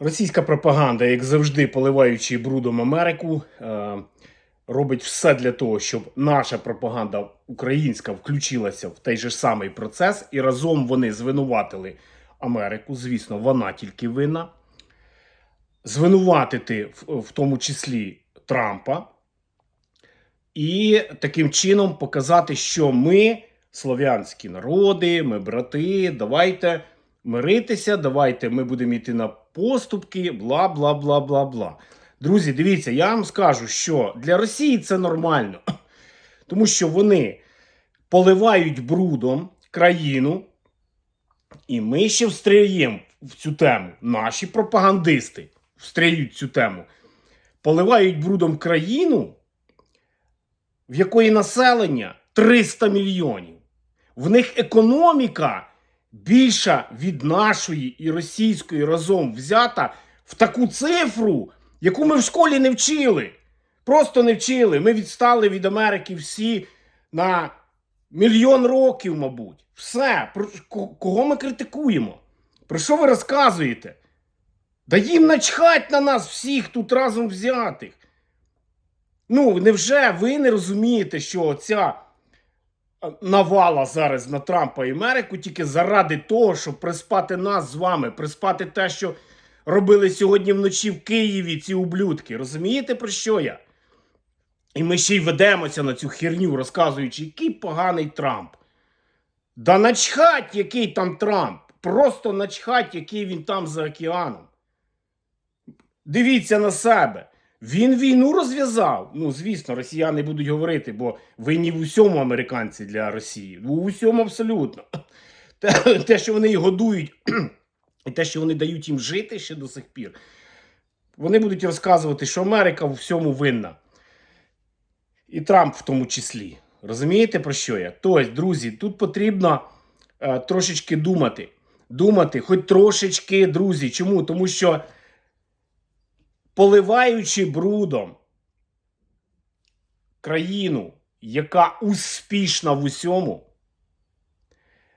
Російська пропаганда, як завжди, поливаючи брудом Америку, е, робить все для того, щоб наша пропаганда українська включилася в той же самий процес, і разом вони звинуватили Америку. Звісно, вона тільки винна. Звинуватити в, в тому числі Трампа, і таким чином показати, що ми слов'янські народи, ми брати, давайте миритися, давайте ми будемо йти на поступки, бла бла бла бла бла. Друзі, дивіться, я вам скажу, що для Росії це нормально, тому що вони поливають брудом країну, і ми ще встряємо в цю тему. Наші пропагандисти встряють цю тему, поливають брудом країну, в якої населення 300 мільйонів. В них економіка більша від нашої і російської разом взята в таку цифру, яку ми в школі не вчили. Просто не вчили. Ми відстали від Америки всі на мільйон років, мабуть. Все. Про кого ми критикуємо? Про що ви розказуєте? Да їм начхать на нас всіх тут разом взятих. Ну, невже ви не розумієте, що ця навала зараз на Трампа і Америку тільки заради того, щоб приспати нас з вами, приспати те, що робили сьогодні вночі в Києві ці ублюдки. Розумієте, про що я? І ми ще й ведемося на цю херню, розказуючи, який поганий Трамп. Да начхать, який там Трамп. Просто начхать, який він там за океаном. Дивіться на себе. Він війну розв'язав. Ну, звісно, росіяни будуть говорити, бо винні в усьому американці для Росії. В усьому абсолютно. Те, те, що вони їх годують, і те, що вони дають їм жити ще до сих пір. Вони будуть розказувати, що Америка в всьому винна. І Трамп в тому числі. Розумієте, про що я? Тобто, друзі, тут потрібно е, трошечки думати. Думати, хоч трошечки, друзі. Чому? Тому що поливаючи брудом країну, яка успішна в усьому,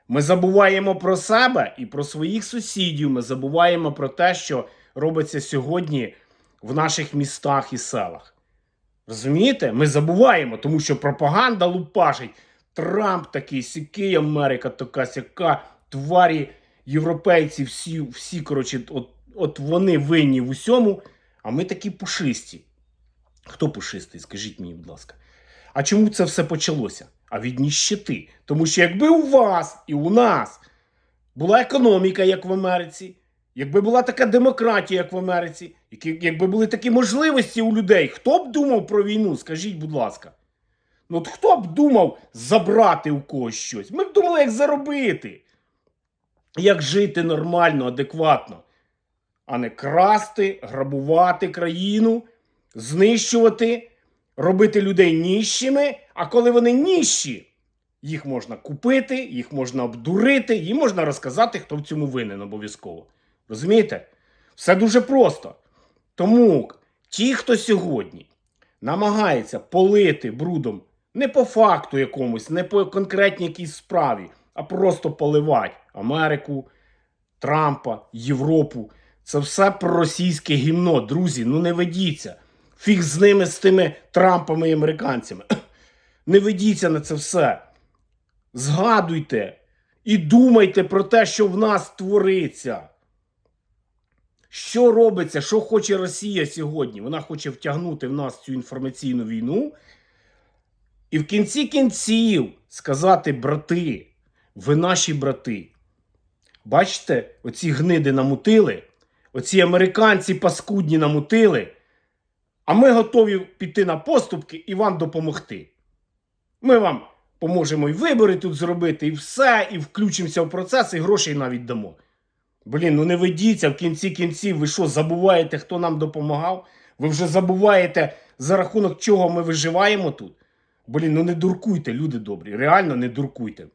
ми забуваємо про себе і про своїх сусідів. Ми забуваємо про те, що робиться сьогодні в наших містах і селах. Розумієте? Ми забуваємо, тому що пропаганда лупашить. Трамп такий, сякий, Америка така сяка, тварі, європейці, всі, всі коротше, от, от вони винні в усьому, а ми такі пушисті. Хто пушистий? Скажіть мені, будь ласка. А чому це все почалося? А від ніщити. Тому що якби у вас і у нас була економіка, як в Америці, якби була така демократія, як в Америці, якби були такі можливості у людей, хто б думав про війну? Скажіть, будь ласка. Ну от хто б думав забрати у когось щось? Ми б думали, як заробити, як жити нормально, адекватно, а не красти, грабувати країну, знищувати, робити людей ніщими. А коли вони ніщі, їх можна купити, їх можна обдурити, їм можна розказати, хто в цьому винен обов'язково. Розумієте? Все дуже просто. Тому ті, хто сьогодні намагається полити брудом не по факту якомусь, не по конкретній якійсь справі, а просто поливати Америку, Трампа, Європу. Це все проросійське гімно, друзі. Ну не ведіться. Фіг з ними, з тими Трампами і американцями. Не ведіться на це все. Згадуйте і думайте про те, що в нас твориться. Що робиться, що хоче Росія сьогодні? Вона хоче втягнути в нас цю інформаційну війну. І в кінці кінців сказати, брати, ви наші брати. Бачите, оці гниди намутили, оці американці паскудні намутили, а ми готові піти на поступки і вам допомогти. Ми вам поможемо і вибори тут зробити, і все, і включимося в процес, і грошей навіть дамо. Блін, ну не ведіться в кінці кінців. Ви що, забуваєте, хто нам допомагав? Ви вже забуваєте, за рахунок чого ми виживаємо тут? Блін, ну не дуркуйте, люди добрі. Реально не дуркуйте.